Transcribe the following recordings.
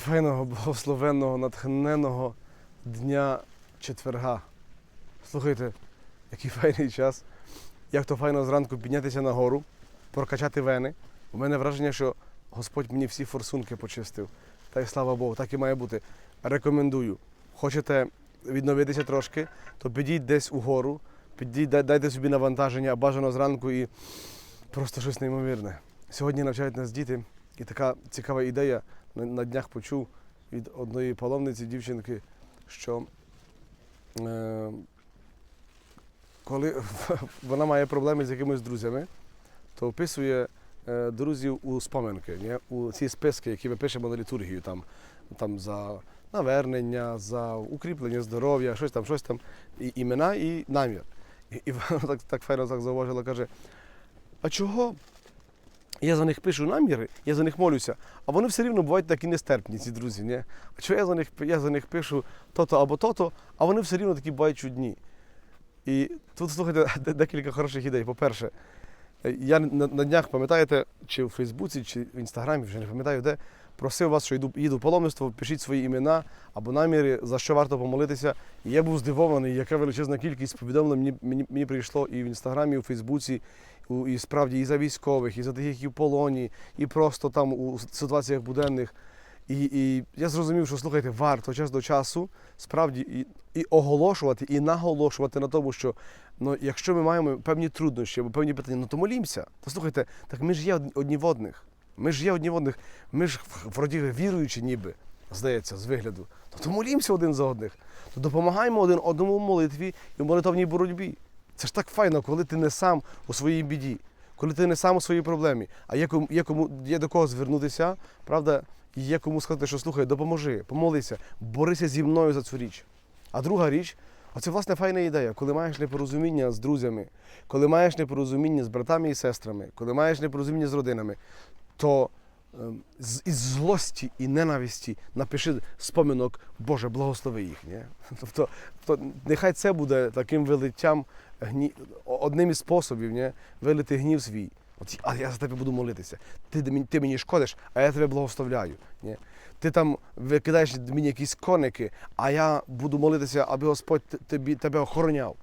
Прифайного, благословенного, натхненного дня четверга. Слухайте, який файний час. Як то файно зранку піднятися на гору, прокачати вени. У мене враження, що Господь мені всі форсунки почистив. Та й слава Богу, так і має бути. Рекомендую. Хочете відновитися трошки, то підіть десь угору, підіть, дай- дайте собі навантаження, бажано зранку і просто щось неймовірне. Сьогодні навчають нас діти, і така цікава ідея на, днях почув від одної паломниці дівчинки, що е, коли вона має проблеми з якимись друзями, то вписує е, друзів у споминки, ні? у ці списки, які ми пишемо на літургію, там, там за навернення, за укріплення здоров'я, щось там, щось там, і імена і намір. І, і вона так, так файно так зауважила, каже, а чого? Я за них пишу наміри, я за них молюся, а вони все рівно бувають такі нестерпні, ці друзі. Ні? А чого я за них, я за них пишу то-то або то-то, а вони все рівно такі бувають чудні. І тут слухайте декілька хороших ідей. По-перше, я на, на днях, пам'ятаєте, чи в Фейсбуці, чи в Інстаграмі, вже не пам'ятаю де, просив вас, що йду, їду в паломництво, пишіть свої імена або наміри, за що варто помолитися. І я був здивований, яка величезна кількість повідомлень мені, мені, мені прийшло і в Інстаграмі, і в Фейсбуці, і справді і за військових, і за тих, які в полоні, і просто там у ситуаціях буденних. І, і я зрозумів, що слухайте, варто час до часу справді і, і оголошувати, і наголошувати на тому, що ну, якщо ми маємо певні труднощі або певні питання, ну то молімося. То слухайте, так ми ж є одні- в одних. Ми ж є одні в одних. Ми ж вроді віруючі, ніби, здається, з вигляду. То молімося один за одних. То допомагаємо один одному в молитві і в молитовній боротьбі. Це ж так файно, коли ти не сам у своїй біді, коли ти не сам у своїй проблемі, а є кому, є, кому, є до кого звернутися, правда, є кому сказати, що слухай, допоможи, помолися, борися зі мною за цю річ. А друга річ, оце власне файна ідея, коли маєш непорозуміння з друзями, коли маєш непорозуміння з братами і сестрами, коли маєш непорозуміння з родинами, то ем, з, із злості і ненависті напиши споминок, Боже, благослови їх. Ні? Тобто, то нехай це буде таким вилиттям, гні... одним із способів ні? вилити гнів свій. От, а я за тебе буду молитися. Ти, ти мені шкодиш, а я тебе благословляю. Ні? Ти там викидаєш мені якісь коники, а я буду молитися, аби Господь тобі, тебе охороняв.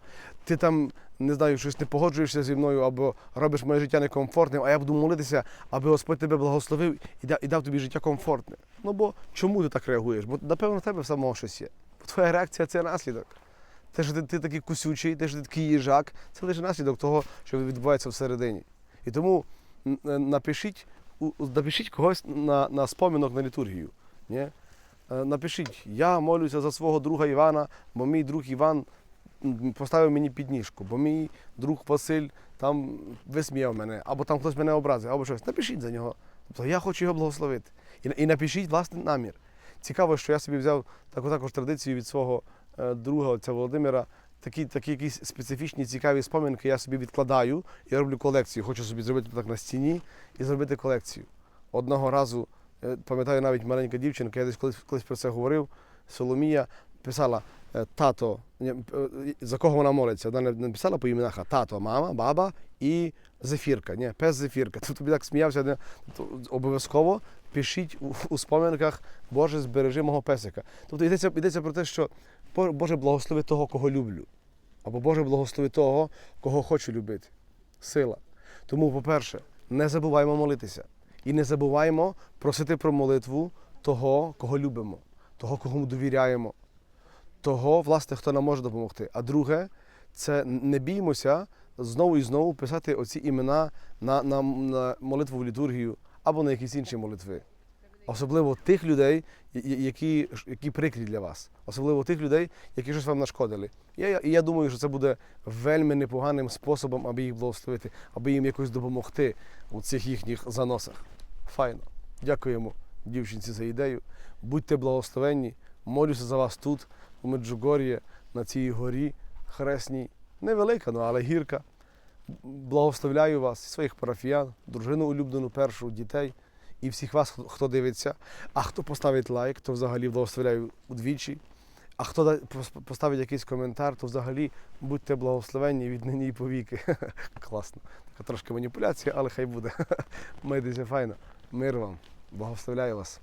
Ти там, не знаю, щось не погоджуєшся зі мною, або робиш моє життя некомфортним, а я буду молитися, аби Господь тебе благословив і дав, і дав тобі життя комфортне. Ну бо чому ти так реагуєш? Бо напевно в тебе самого щось є. Бо твоя реакція це наслідок. Те, що ти, ти такий кусючий, те, що ти такий їжак, це лише наслідок того, що відбувається всередині. І тому е, напишіть, напишіть когось на, на спомінок на літургію. Ні? Е, Напишіть, я молюся за свого друга Івана, бо мій друг Іван поставив мені підніжку, бо мій друг Василь там висміяв мене, або там хтось мене образив, або щось. Напишіть за нього. Тобто я хочу його благословити. І, і напишіть власний намір. Цікаво, що я собі взяв таку також традицію від свого друга отця Володимира. Такі, такі якісь специфічні цікаві спомінки я собі відкладаю і роблю колекцію. Хочу собі зробити так на стіні і зробити колекцію. Одного разу, е, пам'ятаю, навіть маленька дівчинка, я десь колись, колись про це говорив, Соломія писала е, тато, е, за кого вона молиться. Вона не написала по іменах, тато, мама, баба і зефірка. Ні, пес зефірка. Тобто тобі так сміявся. Обов'язково пишіть у, споминках, Боже, збережи мого песика. Тобто йдеться, йдеться про те, що Боже, благослови того, кого люблю. Або Боже, благослови того, кого хочу любити. Сила. Тому, по-перше, не забуваємо молитися. І не забуваємо просити про молитву того, кого любимо, того, кого довіряємо, того, власне, хто нам може допомогти. А друге, це не біймося знову і знову писати оці імена на, на, на молитву в літургію або на якісь інші молитви. Особливо тих людей, які, які прикрі для вас, особливо тих людей, які щось вам нашкодили. Я, я, і я думаю, що це буде вельми непоганим способом, аби їх благословити, аби їм якось допомогти у цих їхніх заносах. Файно. Дякуємо дівчинці за ідею. Будьте благословенні. Молюся за вас тут, Меджугор'ї, на цій горі хресній. Невелика, ну, але гірка. Благословляю вас, своїх парафіян, дружину улюблену, першу, дітей і всіх вас, хто- дивиться. А хто поставить лайк, то взагалі благословляю удвічі. А хто поставить якийсь коментар, то взагалі будьте благословенні від нині і повіки. Класно. Така трошки маніпуляція, але хай буде. Майтеся файно. Мир вам. Благословляю вас.